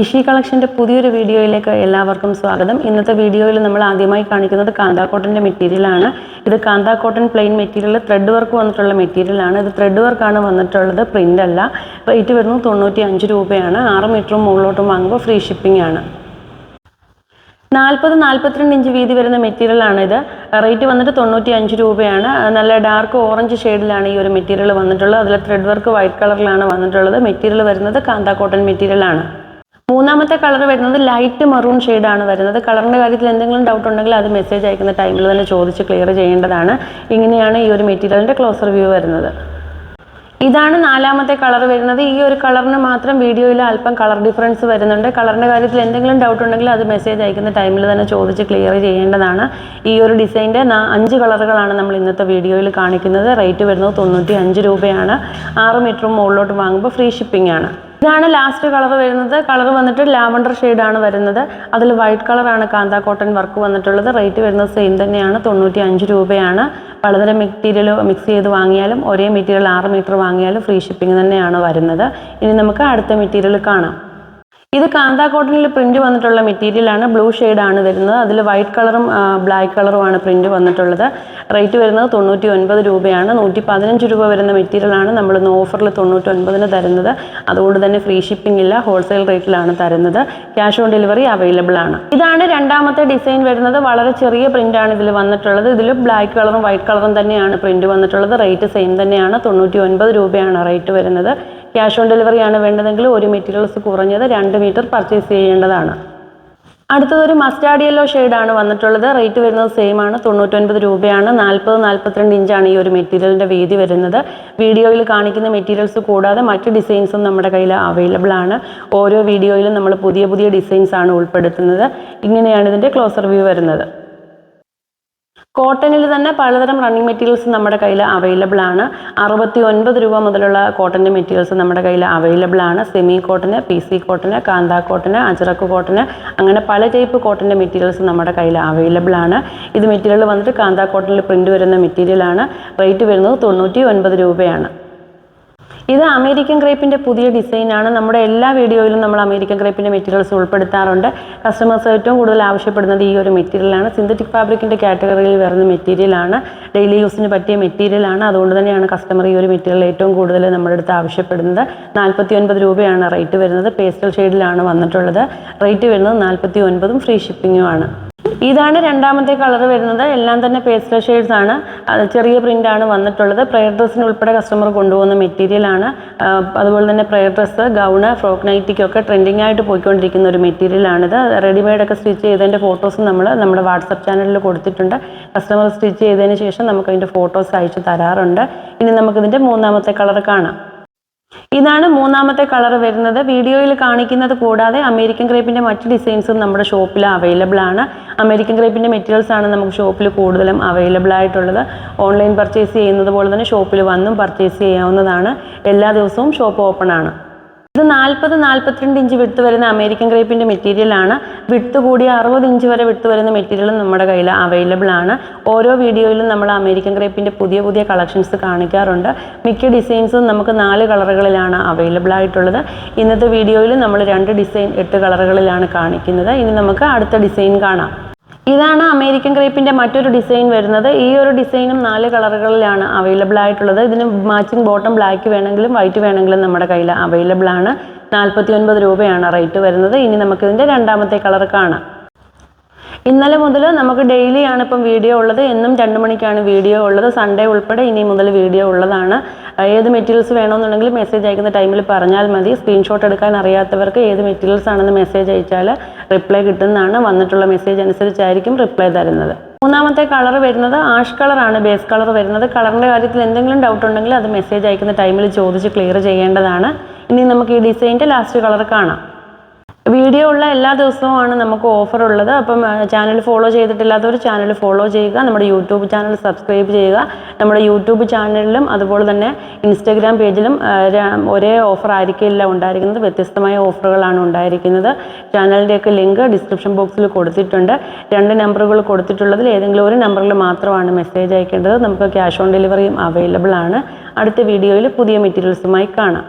ഇഷി കളക്ഷന്റെ പുതിയൊരു വീഡിയോയിലേക്ക് എല്ലാവർക്കും സ്വാഗതം. ഇന്നത്തെ വീഡിയോയിൽ നമ്മൾ ആദ്യമായി കാണിക്കുന്നത് കാന്താ കോട്ടന്റെ മെറ്റീരിയലാണ് ഇത് Kantha cotton plain material thread work വന്നിട്ടുള്ള മെറ്റീരിയലാണ് ഇത് ത്രെഡ് വർക്കാണ് വന്നിട്ടുള്ളത് പ്രിന്റ് അല്ല. റേറ്റ് വരുന്നത് തൊണ്ണൂറ്റി അഞ്ച് രൂപയാണ്. ആറ് മീറ്ററും മുകളിലോട്ടും വാങ്ങുമ്പോൾ ഫ്രീ ഷിപ്പിംഗ് ആണ്. നാൽപ്പത് നാൽപ്പത്തിരണ്ട് ഇഞ്ച് വീതി വരുന്ന മെറ്റീരിയലാണ് ഇത്. റേറ്റ് വന്നിട്ട് തൊണ്ണൂറ്റി അഞ്ച് രൂപയാണ്. നല്ല ഡാർക്ക് ഓറഞ്ച് ഷെയ്ഡിലാണ് ഈ ഒരു മെറ്റീരിയൽ വന്നിട്ടുള്ളത്. അതിൽ ത്രെഡ് വർക്ക് വൈറ്റ് കളറിലാണ് വന്നിട്ടുള്ളത്. മെറ്റീരിയൽ വരുന്നത് കാന്താ കോട്ടൺ മെറ്റീരിയലാണ് മൂന്നാമത്തെ കളർ വരുന്നത് ലൈറ്റ് മറൂൺ ഷെയ്ഡാണ് വരുന്നത്. കളറിന്റെ കാര്യത്തിൽ എന്തെങ്കിലും ഡൗട്ട് ഉണ്ടെങ്കിൽ അത് മെസ്സേജ് അയക്കുന്ന ടൈമിൽ തന്നെ ചോദിച്ച് ക്ലിയർ ചെയ്യേണ്ടതാണ്. ഇങ്ങനെയാണ് ഈ ഒരു മെറ്റീരിയലിന്റെ ക്ലോസർ വ്യൂ വരുന്നത്. ഇതാണ് നാലാമത്തെ കളർ വരുന്നത്. ഈ ഒരു കളറിന് മാത്രം വീഡിയോയിൽ അല്പം കളർ ഡിഫറൻസ് വരുന്നുണ്ട്. കളറിന്റെ കാര്യത്തിൽ എന്തെങ്കിലും ഡൗട്ട് ഉണ്ടെങ്കിൽ അത് മെസ്സേജ് അയക്കുന്ന ടൈമിൽ തന്നെ ചോദിച്ച് ക്ലിയർ ചെയ്യേണ്ടതാണ്. ഈ ഒരു ഡിസൈന്റെ അഞ്ച് കളറുകളാണ് നമ്മൾ ഇന്നത്തെ വീഡിയോയിൽ കാണിക്കുന്നത്. റേറ്റ് വരുന്നത് തൊണ്ണൂറ്റി അഞ്ച് രൂപയാണ്. ആറ് മീറ്ററും മുകളിലോട്ട് വാങ്ങുമ്പോൾ ഫ്രീ ഷിപ്പിംഗ് ആണ്. ഇതാണ് ലാസ്റ്റ് കളർ വരുന്നത്. കളർ വന്നിട്ട് ലാവണ്ടർ ആണ് വരുന്നത്. അതിൽ വൈറ്റ് കളറാണ് കാന്ത കോട്ടൺ വർക്ക് വന്നിട്ടുള്ളത്. റേറ്റ് വരുന്നത് സെയിം തന്നെയാണ്. തൊണ്ണൂറ്റി അഞ്ച് രൂപയാണ്. പലതരം മെറ്റീരിയൽ മിക്സ് ചെയ്ത് വാങ്ങിയാലും ഒരേ മെറ്റീരിയൽ ആറ് മീറ്റർ വാങ്ങിയാലും ഫ്രീ ഷിപ്പിംഗ് തന്നെയാണ് വരുന്നത്. ഇനി നമുക്ക് അടുത്ത മെറ്റീരിയൽ കാണാം. ഇത് കാന്താ കോട്ടണിൽ പ്രിന്റ് വന്നിട്ടുള്ള മെറ്റീരിയലാണ് ബ്ലൂ ആണ് വരുന്നത്. അതിൽ വൈറ്റ് കളറും ബ്ലാക്ക് കളറുമാണ് പ്രിന്റ് വന്നിട്ടുള്ളത്. റേറ്റ് വരുന്നത് തൊണ്ണൂറ്റി ഒൻപത് രൂപയാണ്. നൂറ്റി പതിനഞ്ച് രൂപ വരുന്ന മെറ്റീരിയലാണ് നമ്മൾ ഇന്ന് ഓഫറിൽ തൊണ്ണൂറ്റി ഒൻപതിന് തരുന്നത്. അതുകൊണ്ട് തന്നെ ഫ്രീ ഷിപ്പിംഗ് ഇല്ല ഹോൾസെയിൽ റേറ്റിലാണ് തരുന്നത്. ക്യാഷ് ഓൺ ഡെലിവറി അവൈലബിൾ ആണ്. ഇതാണ് രണ്ടാമത്തെ ഡിസൈൻ വരുന്നത്. വളരെ ചെറിയ പ്രിന്റ് ആണ് ഇതിൽ വന്നിട്ടുള്ളത്. ഇതിൽ ബ്ലാക്ക് കളറും വൈറ്റ് കളറും തന്നെയാണ് പ്രിന്റ് വന്നിട്ടുള്ളത്. റേറ്റ് സെയിം തന്നെയാണ്. തൊണ്ണൂറ്റി ഒൻപത് രൂപയാണ് റേറ്റ് വരുന്നത്. ക്യാഷ് ഓൺ ഡെലിവറി ആണ് വേണ്ടതെങ്കിൽ ഒരു മെറ്റീരിയൽസ് കുറഞ്ഞത് രണ്ട് മീറ്റർ പർച്ചേസ് ചെയ്യേണ്ടതാണ്. അടുത്തത് ഒരു മസ്റ്റാർഡ് യെല്ലോ ആണ് വന്നിട്ടുള്ളത്. റേറ്റ് വരുന്നത് സെയിം ആണ്. തൊണ്ണൂറ്റൊൻപത് രൂപയാണ്. നാൽപ്പത് നാൽപ്പത്തിരണ്ട് ഇഞ്ചാണ് ഈ ഒരു മെറ്റീരിയലിന്റെ വീതി വരുന്നത്. വീഡിയോയിൽ കാണിക്കുന്ന മെറ്റീരിയൽസ് കൂടാതെ മറ്റ് ഡിസൈൻസും നമ്മുടെ കയ്യിൽ അവൈലബിൾ ആണ്. ഓരോ വീഡിയോയിലും നമ്മൾ പുതിയ പുതിയ ഡിസൈൻസ് ആണ് ഉൾപ്പെടുത്തുന്നത്. ഇങ്ങനെയാണ് ഇതിന്റെ ക്ലോസർ വ്യൂ വരുന്നത്. കോട്ടണിൽ തന്നെ പലതരം റണ്ണിങ് മെറ്റീരിയൽസ് നമ്മുടെ കയ്യിൽ അവൈലബിൾ ആണ്. അറുപത്തി ഒൻപത് രൂപ മുതലുള്ള കോട്ടന്റെ മെറ്റീരിയൽസ് നമ്മുടെ കയ്യിൽ അവൈലബിൾ ആണ്. Semi cotton P C cotton Kantha cotton Ajrakh cotton അങ്ങനെ പല ടൈപ്പ് കോട്ടന്റെ മെറ്റീരിയൽസ് നമ്മുടെ കയ്യിൽ അവൈലബിൾ ആണ്. ഇത് മെറ്റീരിയൽ വന്നിട്ട് കാന്താ കോട്ടണിൽ പ്രിന്റ് വരുന്ന മെറ്റീരിയലാണ് റേറ്റ് വരുന്നത് തൊണ്ണൂറ്റി ഒൻപത് രൂപയാണ്. ഇത് അമേരിക്കൻ ക്രേപ്പിന്റെ പുതിയ ഡിസൈനാണ്. നമ്മുടെ എല്ലാ വീഡിയോയിലും നമ്മൾ അമേരിക്കൻ ക്രേപ്പിന്റെ മെറ്റീരിയൽസ് ഉൾപ്പെടുത്താറുണ്ട്. കസ്റ്റമേഴ്സ് ഏറ്റവും കൂടുതൽ ആവശ്യപ്പെടുന്നത് ഈ ഒരു മെറ്റീരിയലാണ്. സിന്തറ്റിക് ഫാബ്രിക്കിന്റെ കാറ്റഗറിയിൽ വരുന്ന മെറ്റീരിയലാണ്. ഡെയിലി യൂസിന് പറ്റിയ മെറ്റീരിയലാണ്. അതുകൊണ്ട് തന്നെയാണ് കസ്റ്റമർ ഈ ഒരു മെറ്റീരിയൽ ഏറ്റവും കൂടുതൽ നമ്മുടെ അടുത്ത് ആവശ്യപ്പെടുന്നത്. നാൽപ്പത്തി ഒൻപത് രൂപയാണ് റേറ്റ് വരുന്നത്. പേസ്റ്റൽ ഷെയ്ഡിലാണ് വന്നിട്ടുള്ളത്. റേറ്റ് വരുന്നത് നാൽപ്പത്തി ഒൻപതും ഫ്രീ ഷിപ്പിങ്ങുമാണ് ഇതാണ് രണ്ടാമത്തെ കളർ വരുന്നത്. എല്ലാം തന്നെ പേസ്റ്റൽ ഷെയ്ഡ്സ് ആണ്. ചെറിയ പ്രിന്റ് ആണ് വന്നിട്ടുള്ളത്. പ്രയർ ഡ്രസ്സിന് ഉൾപ്പെടെ കസ്റ്റമർ കൊണ്ടുപോകുന്ന മെറ്റീരിയൽ ആണ്. അതുപോലെ തന്നെ പ്രയർ ഡ്രസ്സ് ഗൗണ് ഫ്രോക്ക് നൈറ്റിക്കൊക്കെ ട്രെൻഡിങ് ആയിട്ട് പോയിക്കൊണ്ടിരിക്കുന്ന ഒരു മെറ്റീരിയൽ ആണിത്. റെഡിമെയ്ഡ് ഒക്കെ സ്റ്റിച്ച് ചെയ്തതിന്റെ ഫോട്ടോസ് നമ്മൾ നമ്മുടെ വാട്സപ്പ് ചാനലിൽ കൊടുത്തിട്ടുണ്ട്. കസ്റ്റമർ സ്റ്റിച്ച് ചെയ്തതിന് ശേഷം നമുക്ക് അതിന്റെ ഫോട്ടോസ് അയച്ചു തരാറുണ്ട്. ഇനി നമുക്കിതിന്റെ മൂന്നാമത്തെ കളർ കാണാം. ഇതാണ് മൂന്നാമത്തെ കളർ വരുന്നത്. വീഡിയോയിൽ കാണിക്കുന്നത് കൂടാതെ അമേരിക്കൻ ക്രേപ്പിന്റെ മറ്റ് ഡിസൈൻസും നമ്മുടെ ഷോപ്പിൽ അവൈലബിൾ ആണ്. അമേരിക്കൻ ക്രേപ്പിന്റെ മെറ്റീരിയൽസ് ആണ് നമുക്ക് ഷോപ്പിൽ കൂടുതലും അവൈലബിൾ ആയിട്ടുള്ളത്. ഓൺലൈൻ പർച്ചേസ് ചെയ്യുന്നത് പോലെ തന്നെ ഷോപ്പിൽ വന്നും പർച്ചേസ് ചെയ്യാവുന്നതാണ്. എല്ലാ ദിവസവും ഷോപ്പ് ഓപ്പൺ ആണ്. ഇത് നാൽപ്പത് നാൽപ്പത്തിരണ്ട് ഇഞ്ച് വിട്ട് വരുന്ന അമേരിക്കൻ ക്രേപ്പിന്റെ മെറ്റീരിയലാണ് വിട്ട് കൂടി അറുപത് ഇഞ്ച് വരെ വിട്ട് വരുന്ന മെറ്റീരിയലും നമ്മുടെ കയ്യിൽ അവൈലബിൾ ആണ്. ഓരോ വീഡിയോയിലും നമ്മൾ അമേരിക്കൻ ഗ്രേപ്പിന്റെ പുതിയ പുതിയ കളക്ഷൻസ് കാണിക്കാറുണ്ട്. മിക്ക ഡിസൈൻസും നമുക്ക് നാല് കളറുകളിലാണ് അവൈലബിൾ ആയിട്ടുള്ളത്. ഇന്നത്തെ വീഡിയോയിൽ നമ്മൾ രണ്ട് ഡിസൈൻ എട്ട് കളറുകളിലാണ് കാണിക്കുന്നത്. ഇനി നമുക്ക് അടുത്ത ഡിസൈൻ കാണാം. ഇതാണ് അമേരിക്കൻ ക്രേപ്പിന്റെ മറ്റൊരു ഡിസൈൻ വരുന്നത്. ഈ ഒരു ഡിസൈനും നാല് കളറുകളിലാണ് അവൈലബിൾ ആയിട്ടുള്ളത്. ഇതിന് മാച്ചിങ് ബോട്ടം ബ്ലാക്ക് വേണമെങ്കിലും വൈറ്റ് വേണമെങ്കിലും നമ്മുടെ കയ്യിൽ അവൈലബിൾ ആണ്. നാൽപ്പത്തി ഒൻപത് രൂപയാണ് റേറ്റ് വരുന്നത്. ഇനി നമുക്കിതിന്റെ രണ്ടാമത്തെ കളർ കാണാം. ഇന്നലെ മുതൽ നമുക്ക് ഡെയിലി ആണ് ഇപ്പം വീഡിയോ ഉള്ളത്. എന്നും രണ്ട് മണിക്കാണ് വീഡിയോ ഉള്ളത്. സൺഡേ ഉൾപ്പെടെ ഇനി മുതൽ വീഡിയോ ഉള്ളതാണ്. ഏത് മെറ്റീരിയൽസ് വേണമെന്നുണ്ടെങ്കിൽ മെസ്സേജ് അയക്കുന്ന ടൈമിൽ പറഞ്ഞാൽ മതി. സ്ക്രീൻഷോട്ട് എടുക്കാൻ അറിയാത്തവർക്ക് ഏത് മെറ്റീരിയൽസ് ആണെന്ന് മെസ്സേജ് അയച്ചാൽ റിപ്ലൈ കിട്ടുന്നതാണ്. വന്നിട്ടുള്ള മെസ്സേജ് അനുസരിച്ചായിരിക്കും റിപ്ലൈ തരുന്നത്. മൂന്നാമത്തെ കളർ വരുന്നത് ആഷ് കളറാണ് ബേസ് കളർ വരുന്നത്. കളറിന്റെ കാര്യത്തിൽ എന്തെങ്കിലും ഡൗട്ട് ഉണ്ടെങ്കിൽ അത് മെസ്സേജ് അയക്കുന്ന ടൈമിൽ ചോദിച്ച് ക്ലിയർ ചെയ്യേണ്ടതാണ്. ഇനി നമുക്ക് ഈ ഡിസൈന്റെ ലാസ്റ്റ് കളർ കാണാം. വീഡിയോ ഉള്ള എല്ലാ ദിവസവുമാണ് നമുക്ക് ഓഫർ ഉള്ളത്. അപ്പം ചാനൽ ഫോളോ ചെയ്തിട്ടില്ലാത്തവർ ചാനൽ ഫോളോ ചെയ്യുക. നമ്മുടെ യൂട്യൂബ് ചാനൽ സബ്സ്ക്രൈബ് ചെയ്യുക. നമ്മുടെ യൂട്യൂബ് ചാനലിലും അതുപോലെ തന്നെ ഇൻസ്റ്റാഗ്രാം പേജിലും ഒരേ ഓഫർ ആയിരിക്കില്ല ഉണ്ടായിരിക്കുന്നത്. വ്യത്യസ്തമായ ഓഫറുകളാണ് ഉണ്ടായിരിക്കുന്നത്. ചാനലിന്റെയൊക്കെ ലിങ്ക് ഡിസ്ക്രിപ്ഷൻ ബോക്സിൽ കൊടുത്തിട്ടുണ്ട്. രണ്ട് നമ്പറുകൾ കൊടുത്തിട്ടുള്ളതിൽ ഏതെങ്കിലും ഒരു നമ്പറിൽ മാത്രമാണ് മെസ്സേജ് അയക്കേണ്ടത്. നമുക്ക് ക്യാഷ് ഓൺ ഡെലിവറിയും അവൈലബിൾ ആണ്. അടുത്ത വീഡിയോയിൽ പുതിയ മെറ്റീരിയൽസുമായി കാണാം.